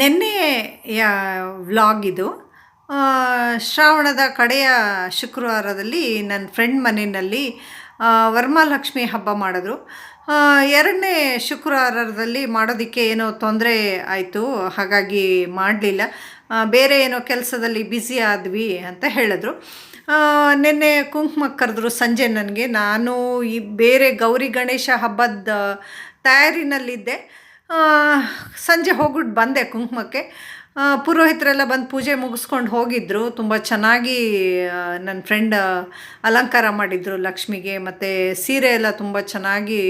ನಿನ್ನೆಯ ವ್ಲಾಗ್ ಇದು. ಶ್ರಾವಣದ ಕಡೆಯ ಶುಕ್ರವಾರದಲ್ಲಿ ನನ್ನ ಫ್ರೆಂಡ್ ಮನೆಯಲ್ಲಿ ವರ್ಮಾಲಕ್ಷ್ಮಿ ಹಬ್ಬ ಮಾಡಿದ್ರು. ಎರಡನೇ ಶುಕ್ರವಾರದಲ್ಲಿ ಮಾಡೋದಕ್ಕೆ ಏನೋ ತೊಂದರೆ ಆಯಿತು, ಹಾಗಾಗಿ ಮಾಡಲಿಲ್ಲ. ಬೇರೆ ಏನೋ ಕೆಲಸದಲ್ಲಿ ಬ್ಯುಸಿ ಆದ್ವಿ ಅಂತ ಹೇಳಿದ್ರು. ನಿನ್ನೆ ಕುಂಕುಮ ಕರೆದ್ರು ಸಂಜೆ ನನಗೆ. ನಾನು ಈ ಬೇರೆ ಗೌರಿ ಗಣೇಶ ಹಬ್ಬದ ತಯಾರಿನಲ್ಲಿದ್ದೆ. ಸಂಜೆ ಹೋಗ್ಬಿಟ್ಟು ಬಂದೆ ಕುಂಕುಮಕ್ಕೆ. ಪುರೋಹಿತರೆಲ್ಲ ಬಂದು ಪೂಜೆ ಮುಗಿಸ್ಕೊಂಡು ಹೋಗಿದ್ದರು ತುಂಬ ಚೆನ್ನಾಗಿ ನನ್ನ ಫ್ರೆಂಡ್ ಅಲಂಕಾರ ಮಾಡಿದರು ಲಕ್ಷ್ಮಿಗೆ, ಮತ್ತು ಸೀರೆ ಎಲ್ಲ ತುಂಬ ಚೆನ್ನಾಗಿ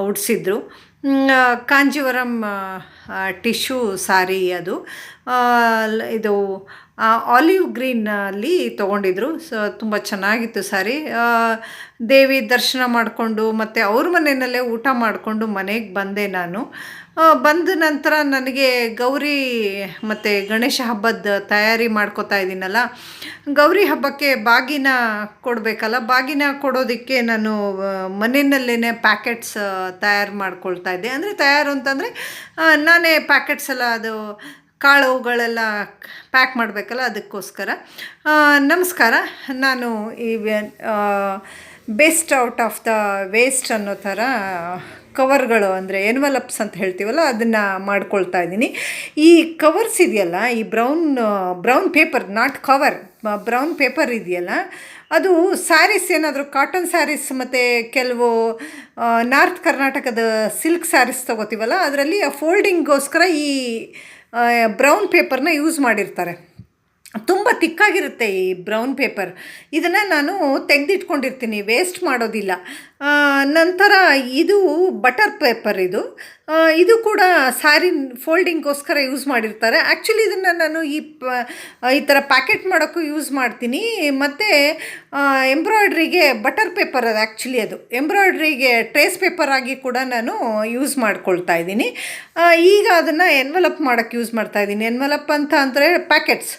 ಉಡಿಸಿದ್ರು. ಕಾಂಜೀವರಂ ಟಿಶ್ಯೂ ಸಾರಿ ಅದು. ಇದು ಆಲಿವ್ ಗ್ರೀನಲ್ಲಿ ತೊಗೊಂಡಿದ್ರು. ಸೊ, ತುಂಬ ಚೆನ್ನಾಗಿತ್ತು ಸಾರಿ. ದೇವಿ ದರ್ಶನ ಮಾಡಿಕೊಂಡು, ಮತ್ತು ಅವ್ರ ಮನೆಯಲ್ಲೇ ಊಟ ಮಾಡಿಕೊಂಡು ಮನೆಗೆ ಬಂದೆ ನಾನು. ಬಂದ ನಂತರ ನನಗೆ ಗೌರಿ ಮತ್ತು ಗಣೇಶ ಹಬ್ಬದ ತಯಾರಿ ಮಾಡ್ಕೋತಾ ಇದ್ದೀನಲ್ಲ. ಗೌರಿ ಹಬ್ಬಕ್ಕೆ ಬಾಗಿನ ಕೊಡಬೇಕಲ್ಲ, ಬಾಗಿನ ಕೊಡೋದಕ್ಕೆ ನಾನು ಮನೆಯಲ್ಲೇ ಪ್ಯಾಕೆಟ್ಸ್ ತಯಾರು ಮಾಡ್ಕೊಳ್ತಾ ಇದ್ದೆ. ಅಂದರೆ ತಯಾರು ಅಂತಂದರೆ ನಾನೇ ಪ್ಯಾಕೆಟ್ಸ್ ಎಲ್ಲ ಅದು ಕಾಳುಗಳೆಲ್ಲ ಪ್ಯಾಕ್ ಮಾಡಬೇಕಲ್ಲ ಅದಕ್ಕೋಸ್ಕರ. ನಮಸ್ಕಾರ, ನಾನು ಈ best out of the waste ಅನ್ನೋ ಥರ ಕವರ್ಗಳು ಅಂದರೆ ಎನ್ವಲಪ್ಸ್ ಅಂತ ಹೇಳ್ತೀವಲ್ಲ, ಅದನ್ನು ಮಾಡ್ಕೊಳ್ತಾ ಇದ್ದೀನಿ. ಈ ಕವರ್ಸ್ ಇದೆಯಲ್ಲ, ಈ brown brown paper not cover brown paper ಇದೆಯಲ್ಲ, ಅದು ಸ್ಯಾರೀಸ್ ಏನಾದರೂ ಕಾಟನ್ ಸ್ಯಾರೀಸ್ ಮತ್ತು ಕೆಲವು ನಾರ್ತ್ ಕರ್ನಾಟಕದ ಸಿಲ್ಕ್ ಸ್ಯಾರೀಸ್ ತೊಗೋತೀವಲ್ಲ, ಅದರಲ್ಲಿ ಫೋಲ್ಡಿಂಗ್ಗೋಸ್ಕರ ಈ ಬ್ರೌನ್ ಪೇಪರ್ನ ಯೂಸ್ ಮಾಡಿರ್ತಾರೆ. ತುಂಬ ತಿಕ್ಕಾಗಿರುತ್ತೆ ಈ ಬ್ರೌನ್ ಪೇಪರ್. ಇದನ್ನು ನಾನು ತೆಗೆದಿಟ್ಕೊಂಡಿರ್ತೀನಿ, ವೇಸ್ಟ್ ಮಾಡೋದಿಲ್ಲ. ನಂತರ ಇದು ಬಟರ್ ಪೇಪರ್ ಇದು. ಇದು ಕೂಡ ಸ್ಯಾರಿ ಫೋಲ್ಡಿಂಗ್ಗೋಸ್ಕರ ಯೂಸ್ ಮಾಡಿರ್ತಾರೆ. ಆ್ಯಕ್ಚುಲಿ ಇದನ್ನು ನಾನು ಈ ಪ, ಈ ಥರ ಪ್ಯಾಕೆಟ್ ಮಾಡೋಕ್ಕೂ ಯೂಸ್ ಮಾಡ್ತೀನಿ. ಮತ್ತು ಎಂಬ್ರಾಯ್ಡ್ರಿಗೆ ಬಟರ್ ಪೇಪರ್ ಅದು ಆ್ಯಕ್ಚುಲಿ ಅದು. ಎಂಬ್ರಾಯ್ಡ್ರಿಗೆ ಟ್ರೇಸ್ ಪೇಪರ್ ಆಗಿ ಕೂಡ ನಾನು ಯೂಸ್ ಮಾಡ್ಕೊಳ್ತಾ ಇದ್ದೀನಿ. ಈಗ ಅದನ್ನು ಎನ್ವಲಪ್ ಮಾಡೋಕ್ಕೆ ಯೂಸ್ ಮಾಡ್ತಾ ಇದ್ದೀನಿ. ಎನ್ವಲಪ್ ಅಂತ ಅಂದರೆ ಪ್ಯಾಕೆಟ್ಸ್.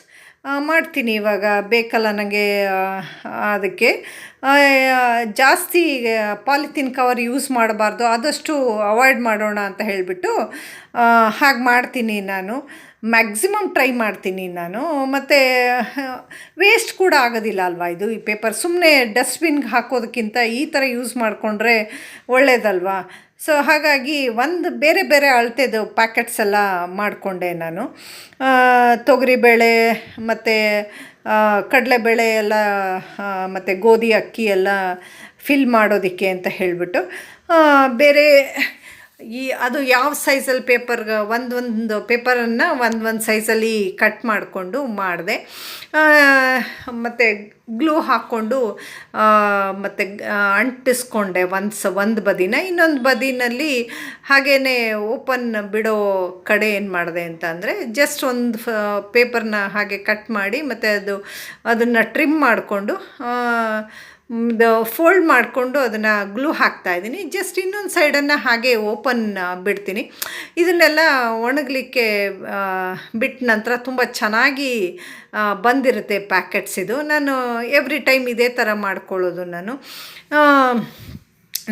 ಮಾಡ್ತೀನಿ ಇವಾಗ. ಬೇಕಲ್ಲ ನನಗೆ ಅದಕ್ಕೆ. ಜಾಸ್ತಿ ಪಾಲಿಥಿನ್ ಕವರ್ ಯೂಸ್ ಮಾಡಬಾರ್ದು. ಆದಷ್ಟು ಅವಾಯ್ಡ್ ಮಾಡೋಣ ಅಂತ ಹೇಳಿಬಿಟ್ಟು ಹಾಗೆ ಮಾಡ್ತೀನಿ ನಾನು. ಮ್ಯಾಕ್ಸಿಮಮ್ ಟ್ರೈ ಮಾಡ್ತೀನಿ ನಾನು. ಮತ್ತು ವೇಸ್ಟ್ ಕೂಡ ಆಗೋದಿಲ್ಲ ಅಲ್ವಾ ಇದು ಈ ಪೇಪರ್? ಸುಮ್ಮನೆ ಡಸ್ಟ್ಬಿನ್ಗೆ ಹಾಕೋದಕ್ಕಿಂತ ಈ ಥರ ಯೂಸ್ ಮಾಡಿಕೊಂಡ್ರೆ ಒಳ್ಳೆಯದಲ್ವಾ ಸೊ ಹಾಗಾಗಿ ಒಂದು ಬೇರೆ ಬೇರೆ ಅಳತೆದು ಪ್ಯಾಕೆಟ್ಸ್ ಎಲ್ಲ ಮಾಡಿಕೊಂಡೆ ನಾನು. ತೊಗರಿಬೇಳೆ ಮತ್ತು ಕಡಲೆಬೇಳೆ ಎಲ್ಲ ಮತ್ತು ಗೋಧಿ ಅಕ್ಕಿ ಎಲ್ಲ ಫಿಲ್ ಮಾಡೋದಕ್ಕೆ ಅಂತ ಹೇಳಿಬಿಟ್ಟು ಬೇರೆ ಈ ಅದು ಯಾವ ಸೈಜಲ್ಲಿ ಪೇಪರ್ ಒಂದು ಒಂದು ಪೇಪರನ್ನು ಒಂದು ಒಂದು ಸೈಜಲ್ಲಿ ಕಟ್ ಮಾಡಿಕೊಂಡು ಮಾಡಿದೆ. ಮತ್ತು ಗ್ಲೂ ಹಾಕ್ಕೊಂಡು ಮತ್ತು ಅಂಟಿಸ್ಕೊಂಡೆ ಒಂದು ಸ ಒಂದು ಬದಿನ. ಇನ್ನೊಂದು ಬದಿನಲ್ಲಿ ಹಾಗೇ ಓಪನ್ ಬಿಡೋ ಕಡೆ ಏನು ಮಾಡಿದೆ ಅಂತ ಅಂದರೆ ಜಸ್ಟ್ ಒಂದು ಪೇಪರ್ನ ಹಾಗೆ ಕಟ್ ಮಾಡಿ ಮತ್ತು ಅದು, ಅದನ್ನು ಟ್ರಿಮ್ ಮಾಡಿಕೊಂಡು ಫೋಲ್ಡ್ ಮಾಡಿಕೊಂಡು ಅದನ್ನು ಗ್ಲೂ ಹಾಕ್ತಾ ಇದ್ದೀನಿ. ಜಸ್ಟ್ ಇನ್ನೊಂದು ಸೈಡನ್ನು ಹಾಗೆ ಓಪನ್ ಬಿಡ್ತೀನಿ. ಇದನ್ನೆಲ್ಲ ಒಣಗಲಿಕ್ಕೆ ಬಿಟ್ಟ ನಂತರ ತುಂಬ ಚೆನ್ನಾಗಿ ಬಂದಿರುತ್ತೆ ಪ್ಯಾಕೆಟ್ಸ್ ಇದು. ನಾನು ಎವ್ರಿ ಟೈಮ್ ಇದೇ ಥರ ಮಾಡ್ಕೊಳ್ಳೋದು ನಾನು.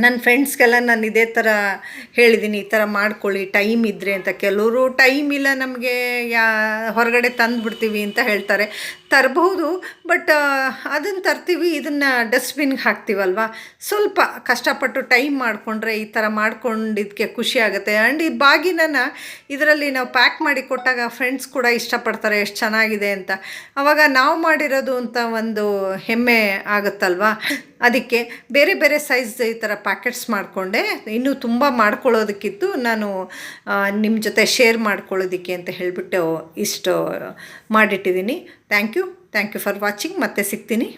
ನನ್ನ ಫ್ರೆಂಡ್ಸ್ಗೆಲ್ಲ ನಾನು ಇದೇ ಥರ ಹೇಳಿದ್ದೀನಿ, ಈ ಥರ ಮಾಡ್ಕೊಳ್ಳಿ, ಟೈಮ್ ಇದ್ದರೆ ಅಂತ. ಕೆಲವರು ಟೈಮ್ ಇಲ್ಲ ನಮಗೆ, ಯಾ, ಹೊರಗಡೆ ತಂದುಬಿಡ್ತೀವಿ ಅಂತ ಹೇಳ್ತಾರೆ. ತರಬಹುದು, ಬಟ್ ಅದನ್ನು ತರ್ತೀವಿ, ಇದನ್ನು ಡಸ್ಟ್ಬಿನ್ಗೆ ಹಾಕ್ತೀವಲ್ವ? ಸ್ವಲ್ಪ ಕಷ್ಟಪಟ್ಟು ಟೈಮ್ ಮಾಡಿಕೊಂಡ್ರೆ ಈ ಥರ ಮಾಡ್ಕೊಂಡಿದ್ದಕ್ಕೆ ಖುಷಿ ಆಗುತ್ತೆ. ಆ್ಯಂಡ್ ಈ ಬಾಗಿನನ ಇದರಲ್ಲಿ ನಾವು ಪ್ಯಾಕ್ ಮಾಡಿ ಕೊಟ್ಟಾಗ ಫ್ರೆಂಡ್ಸ್ ಕೂಡ ಇಷ್ಟಪಡ್ತಾರೆ, ಎಷ್ಟು ಚೆನ್ನಾಗಿದೆ ಅಂತ. ಆವಾಗ ನಾವು ಮಾಡಿರೋದು ಅಂತ ಒಂದು ಹೆಮ್ಮೆ ಆಗುತ್ತಲ್ವ? ಅದಕ್ಕೆ ಬೇರೆ ಬೇರೆ ಸೈಜ್ ಈ ಥರ ಪ್ಯಾಕೆಟ್ಸ್ ಮಾಡಿಕೊಂಡೆ. ಇನ್ನೂ ತುಂಬ ಮಾಡ್ಕೊಳ್ಳೋದಕ್ಕಿತ್ತು. ನಾನು ನಿಮ್ಮ ಜೊತೆ ಶೇರ್ ಮಾಡ್ಕೊಳ್ಳೋದಕ್ಕೆ ಅಂತ ಹೇಳಿಬಿಟ್ಟು ಇಷ್ಟು ಮಾಡಿಟ್ಟಿದ್ದೀನಿ. Thank you thank you for watching ಮತ್ತೆ ಸಿಗ್ತೀನಿ.